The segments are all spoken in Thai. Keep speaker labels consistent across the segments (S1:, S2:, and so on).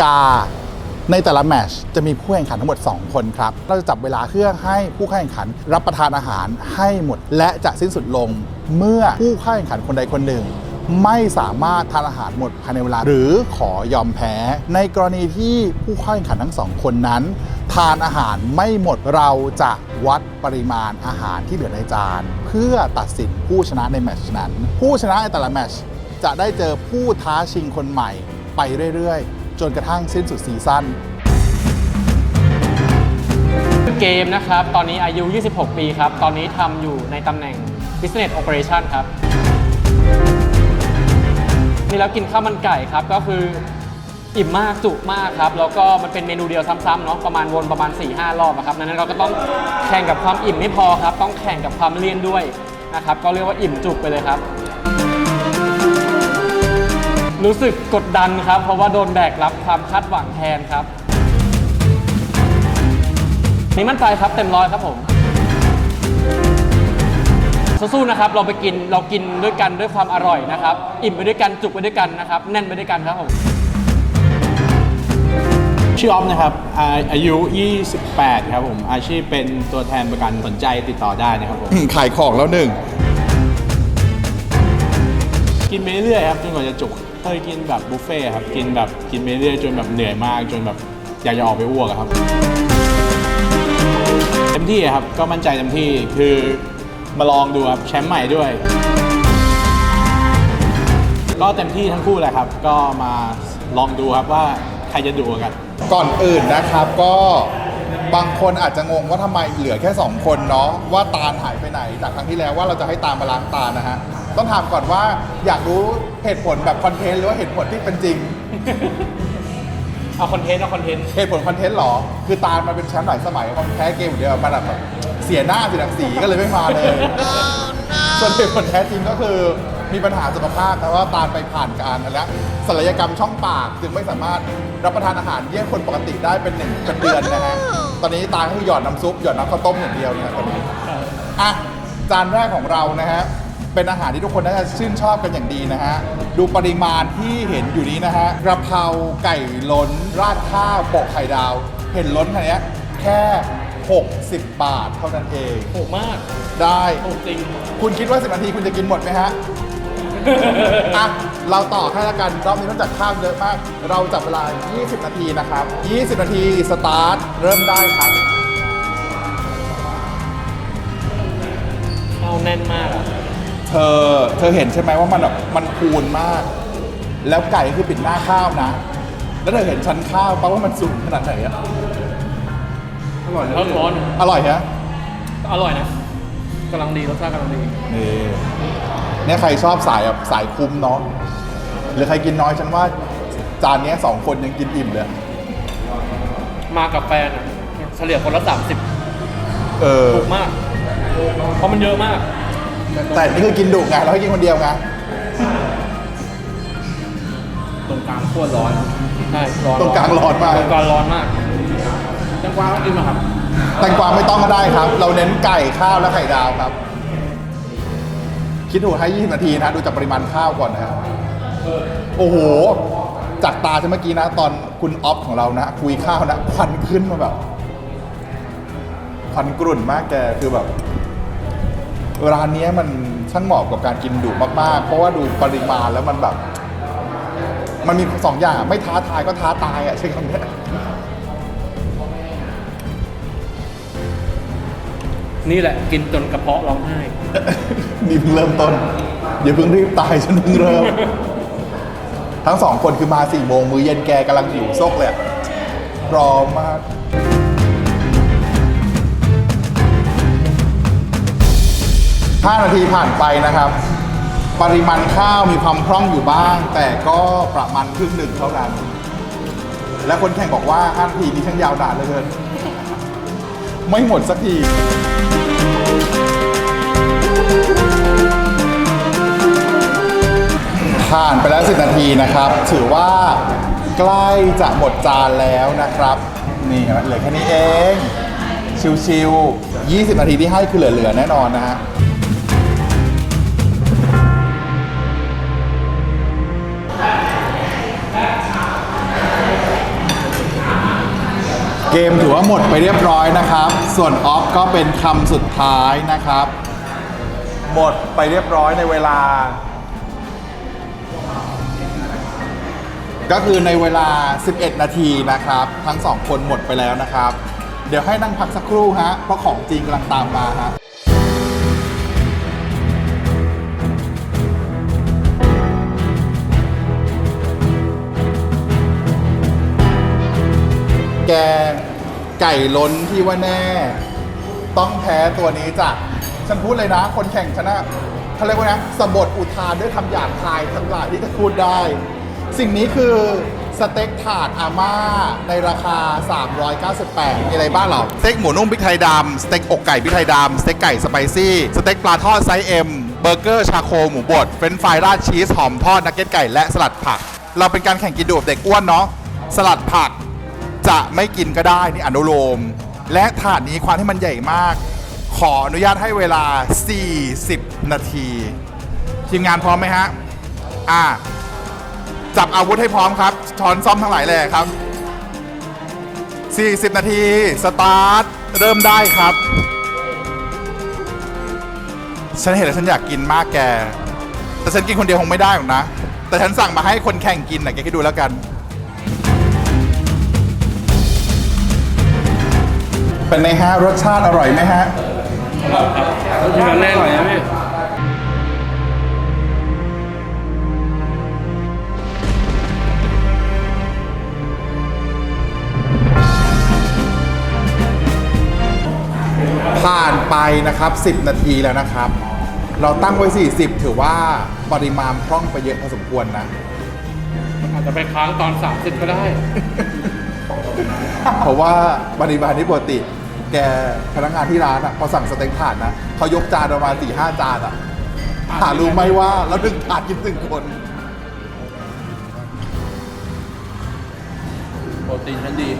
S1: กาในแต่ละแมชจะมีผู้แข่งขันทั้งหมด 2 คนครับ เราจะจับเวลาเพื่อให้ผู้แข่งขันรับประทานอาหารให้หมด และจะสิ้นสุดลงเมื่อผู้แข่งขันคนใดคนหนึ่ง ไม่สามารถทานอาหารหมดภายในเวลา หรือขอยอมแพ้ ในกรณีที่ผู้เข้าแข่งขันทั้งสองคนนั้น ทานอาหารไม่หมดเราจะวัดปริมาณอาหารที่เหลือในจาน เพื่อตัดสินผู้ชนะในแมตชนั้น ผู้ชนะในแต่ละแมตชจะได้เจอผู้ท้าชิงคนใหม่ไปเรื่อยๆ จนกระทั่งสิ้นสุดซีซั่น
S2: เกมนะครับ ตอนนี้อายุ 26 ปีครับ ตอนนี้ทำอยู่ในตำแหน่ง Business Operation ครับ นี่แล้วกินข้าวมันไก่ครับ ก็คืออิ่มมากจุมากครับ แล้วก็มันเป็นเมนูเดียวซ้ำๆเนาะประมาณวนประมาณ 4-5 รอบอะครับนั้นเราก็ต้องแข่งกับความอิ่มไม่พอครับ ต้องแข่งกับความเลี่ยนด้วยนะครับ ก็เรียกว่าอิ่มจุกไปเลยครับ รู้สึกกดดันครับ เพราะว่าโดนแบกรับความคาดหวังแทนครับ นี่มั่นใจครับเต็มร้อยครับผมสู้ๆนะครับ เราไปกินเรากินด้วยกันด้วยความอร่อยนะครับ อิ่มไปด้วยกันจุกไปด้วยกันนะครับ แน่นไปด้วยกันครับผม
S3: ชื่อออฟนะครับอาอายุ 28 ครับผม อาชีพเป็นตัวแทนประกันสนใจติดต่อได้นะครับผม
S1: ขายของแล้วหนึ่ง
S3: กินไปเรื่อยๆครับจนกว่าจะจุก เคยกินแบบบุฟเฟ่ครับกินแบบกินไปเรื่อยจนแบบเหนื่อยมากจนแบบอยากจะออกไปอ้วกอะครับ เต็มที่ครับก็มั่นใจเต็มที่คือมาลองดูครับแชมป์ใหม่ด้วย ก็เต็มที่ทั้งคู่แหละครับ ก็มาลองดูครับว่าใครจะดุกว่ากัน
S1: ก่อนอื่นนะครับก็ บางคนอาจจะงงว่าทำไมเหลือแค่ 2 คนเนาะว่าตาลหายไปไหน จากครั้งที่แล้วว่าเราจะให้ตาลมาล้างตานะฮะ ต้องถามก่อนว่าอยากรู้เหตุผลแบบคอนเทนต์หรือว่าเหตุผลที่เป็นจริง
S2: เอาคอนเทนต์เอาคอนเทนต์
S1: เหตุผลคอนเทนต์หรอ คือตาลมันเป็นแชมป์หลายสมัยมันแพ้เกมอย่างเดียวมันแบบเสียหน้าเสียศักดิ์ศรีก็เลยไม่มาเลย ส่วนเหตุผลแท้จริงก็คือมีปัญหาสุขภาพแต่ว่าตาลไปผ่านการแล้วศัลยกรรมช่องปากจึงไม่สามารถรับประทานอาหารเยี่ยงคนปกติได้เป็นหนึ่งเป็นเดือนนะฮะ ตอนนี้ตาลก็คือหยอดน้ำซุปหยอดน้ำข้าวต้มอย่างเดียวนะตอนนี้อะจานแรกของเรานะฮะเป็นอาหารที่ทุกคนน่าจะชื่นชอบกันอย่างดีนะฮะ ดูปริมาณที่เห็นอยู่นี้นะฮะกระเพราไก่ล้น ราดข้าวโปะไข่ดาว เห็นล้นขนาดเนี้ยแค่ 60 บาทเท่านั้นเอง
S2: ถูกมาก
S1: ได้
S2: ถูกจริง
S1: คุณคิดว่า 10 นาทีคุณจะกินหมดไหมฮะ อะ เราต่อให้ละกันรอบนี้ต้องจัดข้าวเยอะมาก เราจับเวลา 20 นาทีนะครับ 20 นาที สตาร์ท เริ่มได้ครับ
S2: ข้าวแน่นมากอะ
S1: เธอ เธอเห็นใช่ไหมว่ามันแบบมันพูนมาก แล้วไก่คือปิดหน้าข้าวนะ แล้วเธอเห็นชั้นข้าวปะว่ามันสูงขนาดไหนอะอร่อย
S2: ร้อนร้อน
S1: อร่อยฮะ
S2: อร่อยนะกำลังดีรสชาติกำลังดี
S1: นี่ เนี่ยใครชอบสายแบบสายคุ้มเนาะหรือใครกินน้อยฉันว่าจานเนี้ยสองคนยังกินอิ่มเลย
S2: มากับแฟนอะเฉลี่ยคนละสามสิบ
S1: เออ
S2: ถูกมาก เพราะมันเยอะมาก
S1: แต่นี่คือกินดุไงเราให้กินคนเดียวไง
S2: ตรงกลางโคตรร้อน ใช่ ร้อน
S1: ตรงกลางร้อนมาก
S2: ตรงกลางร้อนมากแตงกวาต้องกินมาครับ
S1: แตงกวาไม่ต้องก็ได้ครับ เราเน้นไก่ข้าวและไข่ดาวครับ คิดดูให้20นาทีนะดูจากปริมาณข้าวก่อนนะครับโอ้โห จากตาฉันเมื่อกี้นะ ตอนคุณออฟของเรานะ คุยข้าวนะควันขึ้นมาแบบควันกรุ่นมากแกคือแบบร้านนี้มันช่างเหมาะกับการกินดุมาก ๆ เพราะว่าดูปริมาณแล้วมันแบบ มันมีสองอย่างไม่ท้าทายก็ท้าตายอะใช่คำนี้
S2: นี่แหละกินจนกระเพาะร้องไห้
S1: นี่เพิ่งเริ่มต้นอย่าเพิ่งรีบตายฉันเพิ่งเริ่ม ทั้งสองคนคือมาสี่โมงมือเย็นแกกำลังหิวซกเลยอะรอมาก 5 นาทีผ่านไปนะครับ ปริมาณข้าวมีความพร่องอยู่บ้าง แต่ก็ประมาณครึ่งหนึ่งเท่านั้น และคนแข่งบอกว่า5นาทีนี้ช่างยาวนานเหลยเกิน ไม่หมดสักที ผ่านไปแล้ว10นาทีนะครับ ถือว่าใกล้จะหมดจานแล้วนะครับ นี่เหลือแค่นี้เอง ชิวๆ20 นาทีที่ให้คือเหลือ ๆ แน่นอนนะฮะ เกมถือว่าหมดไปเรียบร้อยนะครับ ส่วนออฟก็เป็นคำสุดท้ายนะครับ หมดไปเรียบร้อยในเวลา ก็คือในเวลา 11 นาทีนะครับ ทั้งสองคนหมดไปแล้วนะครับ เดี๋ยวให้นั่งพักสักครู่ฮะ เพราะของจริงกำลังตามมาฮะแก ไก่ล้นที่ว่าแน่ ต้องแพ้ตัวนี้จ้ะฉันพูดเลยนะ คนแข่งชนะเขาเรียกว่านะสบทอุทานด้วยคำหยาบคายทั้งหลายที่จะพูดได้ สิ่งนี้คือสเต็กถาดอาม่าในราคา 398 มีอะไรบ้างเหรอ สเต็กหมูนุ่มพริกไทยดำ สเต็กอกไก่พริกไทยดำ สเต็กไก่สไปซี่ สเต็กปลาทอดไซส์เอ็ม เบอร์เกอร์ชาโคหมูบด เฟรนช์ฟรายราดชีส หอมทอดนักเก็ตไก่และสลัดผัก เราเป็นการแข่งกินดูแบบเด็กอ้วนเนาะ สลัดผัก จะไม่กินก็ได้นี่อนุโลม และถาดนี้ความที่มันใหญ่มาก ขออนุญาตให้เวลา 40 นาที ทีมงานพร้อมไหมฮะ อ่า จับอาวุธให้พร้อมครับ ช้อนซ่อมทั้งหลายแหล่ครับ 40 นาที สตาร์ท เริ่มได้ครับ ฉันเห็นแล้วฉันอยากกินมากแก แต่ฉันกินคนเดียวคงไม่ได้หรอกนะ แต่ฉันสั่งมาให้คนแข่งกินนะแกคิดดูแล้วกัน เป็นไงฮะรสชาติอร่อยไหมฮะ
S2: ที่มันแน่นหน่อยนะพี่
S1: ผ่านไปนะครับ 10 นาทีแล้วนะครับ เราตั้งไว้ 40 ถือว่าปริมาณพร่องไปเยอะพอสมควรนะ
S2: อาจจะไปค้างตอน 30 ก็ได้
S1: เพราะว่าปริมาณที่ปกติ แกพนักงานที่ร้านอะพอสั่งสเต็กถาดนะเขายกจานประมาณสี่ห้าจานอะหารู้ไหมว่าเราดึงถาดกินหนึ่งคน
S3: โปรตีนชั้นดี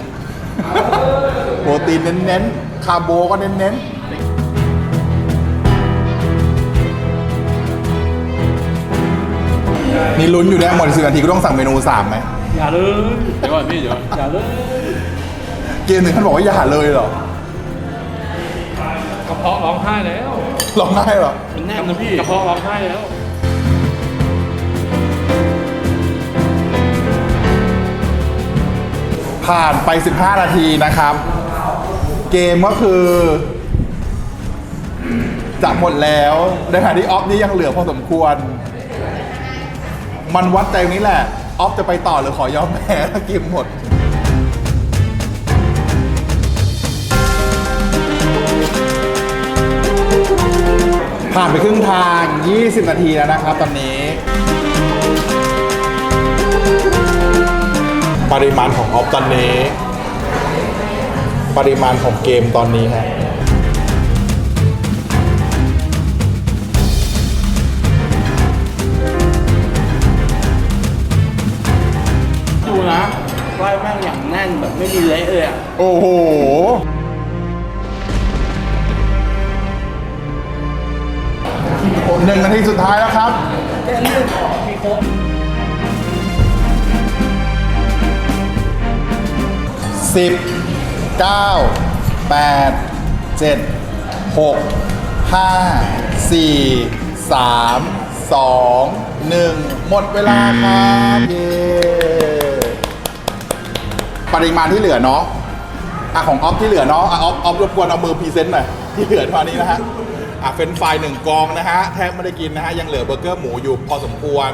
S1: โปรตีนเน้นๆ คาร์โบก็เน้นๆนี่ลุ้นอยู่เนี่ยหมดสิบนาทีก็ต้องสั่งเมนูสามไหม
S2: อย่าเลย
S3: เดี๋ยวก่อนพี่เดี๋ยว
S2: อย่าเลย
S1: เกมหนึ่งท่านบอกว่าอย่าเลยเหรอ
S2: กระ เพาะร้องไห้แล้ว
S1: ร้องไห้เหรอ
S3: มันแน่นนะพี่
S2: กระเพาะร้องไห้แล้ว
S1: ผ่านไป 15 นาทีนะครับ เกมก็คือจะหมดแล้วในขณะที่ออฟนี่ยังเหลือพอสมควร มันวัดใจตรงนี้แหละ ออฟจะไปต่อหรือขอยอมแพ้ถ้าเกมหมด ผ่านไปครึ่งทาง 20 นาทีแล้วนะครับตอนนี้ ปริมาณของออฟตอนนี้ ปริมาณของเกมตอนนี้ฮะ
S3: ดูนะไล่แม่งอย่างแน่นแบบไม่มีเละเลยอะ
S1: โอ้โห หนึ่งนาทีสุดท้ายแล้วครับสิบเก้าแปดเจ็ดหกห้าสี่สามสองหนึ่งหมดเวลาครับเย้ปริมาณที่เหลือเนาะอะของออฟที่เหลือเนาะอะออฟออฟรบกวนเอามือพรีเซนต์หน่อยที่เหลือตอนนี้นะฮะ อะเฟรนฟรายหนึ่งกองนะฮะแทบไม่ได้กินนะฮะยังเหลือเบอร์เกอร์หมูอยู่พอสมควร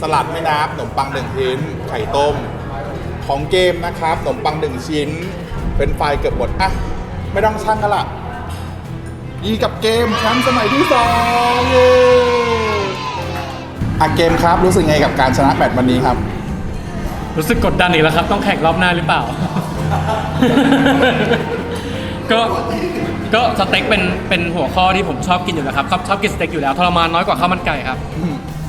S1: สลัดไม่นับขนมปังหนึ่งชิ้นไข่ต้ม ของเกมนะครับขนมปังหนึ่งชิ้นเป็นไฟล์เกือบหมดอะไม่ต้องช่างกันละยีกับเกมแชมป์สมัยที่สองเย้อะเกมครับรู้สึกไงกับการชนะแมตช์วันนี้ครับ
S2: รู้สึกกดดันอีกแล้วครับ ต้องแข่งรอบหน้าหรือเปล่า ก็ ก็สเต็กเป็นเป็นหัวข้อที่ผมชอบกินอยู่แล้วครับชอบชอบกินสเต็กอยู่แล้วทรมานน้อยกว่าข้าวมันไก่ครับ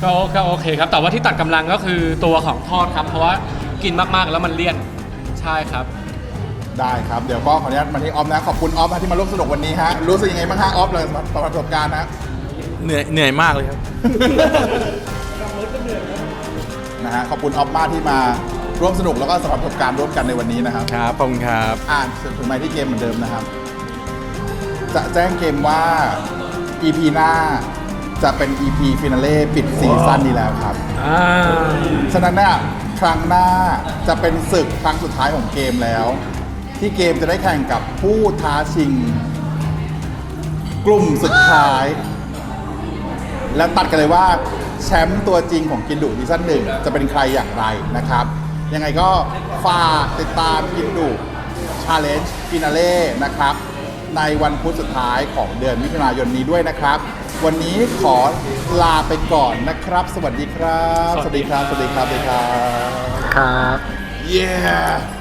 S2: ก็ก็โอเคครับ แต่ว่าที่ตัดกำลังก็คือตัวของทอดครับ เพราะว่ากินมากๆแล้วมันเลี่ยนใช่ครับ
S1: ได้ครับ เดี๋ยวก็ขออนุญาตมาที่ออฟนะ ขอบคุณออฟนะที่มาร่วมสนุกวันนี้ฮะ รู้สึกยังไงบ้างฮะออฟเลยประสบการณ์นะ
S3: เหนื่อยเหนื่อยมากเลยครับ
S1: นะฮะ ขอบคุณออฟมากที่มาร่วมสนุกแล้วก็สำหรับประสบการณ์ร่วมกันในวันนี้นะครับ
S3: ครับขอบคุณครับ
S1: อ่านถึงไมค์ที่เกมเหมือนเดิมนะครับ จะแจ้งเกมว่า EP หน้าจะเป็น EP ฟินาเล่ปิดซีซั่นนี้แล้วครับ
S2: อ่า
S1: ฉะนั้นเนี่ยครั้งหน้าจะเป็นศึกครั้งสุดท้ายของเกมแล้ว ที่เกมจะได้แข่งกับผู้ท้าชิง กลุ่มสุดท้าย และตัดกันเลยว่าแชมป์ตัวจริงของกินดุซีซั่นหนึ่งจะเป็นใครอย่างไรนะครับ ยังไงก็ฝากติดตามกินดุชาเลนจ์ฟินาเล่นะครับ ในวันพุธสุดท้ายของเดือนมิถุนายนนี้ด้วยนะครับ วันนี้ขอลาไปก่อนนะครับ สวัสดีครับ สวัสดีครับ สวัสดีครับสวัสดีครับ
S2: ครับ
S1: Yeah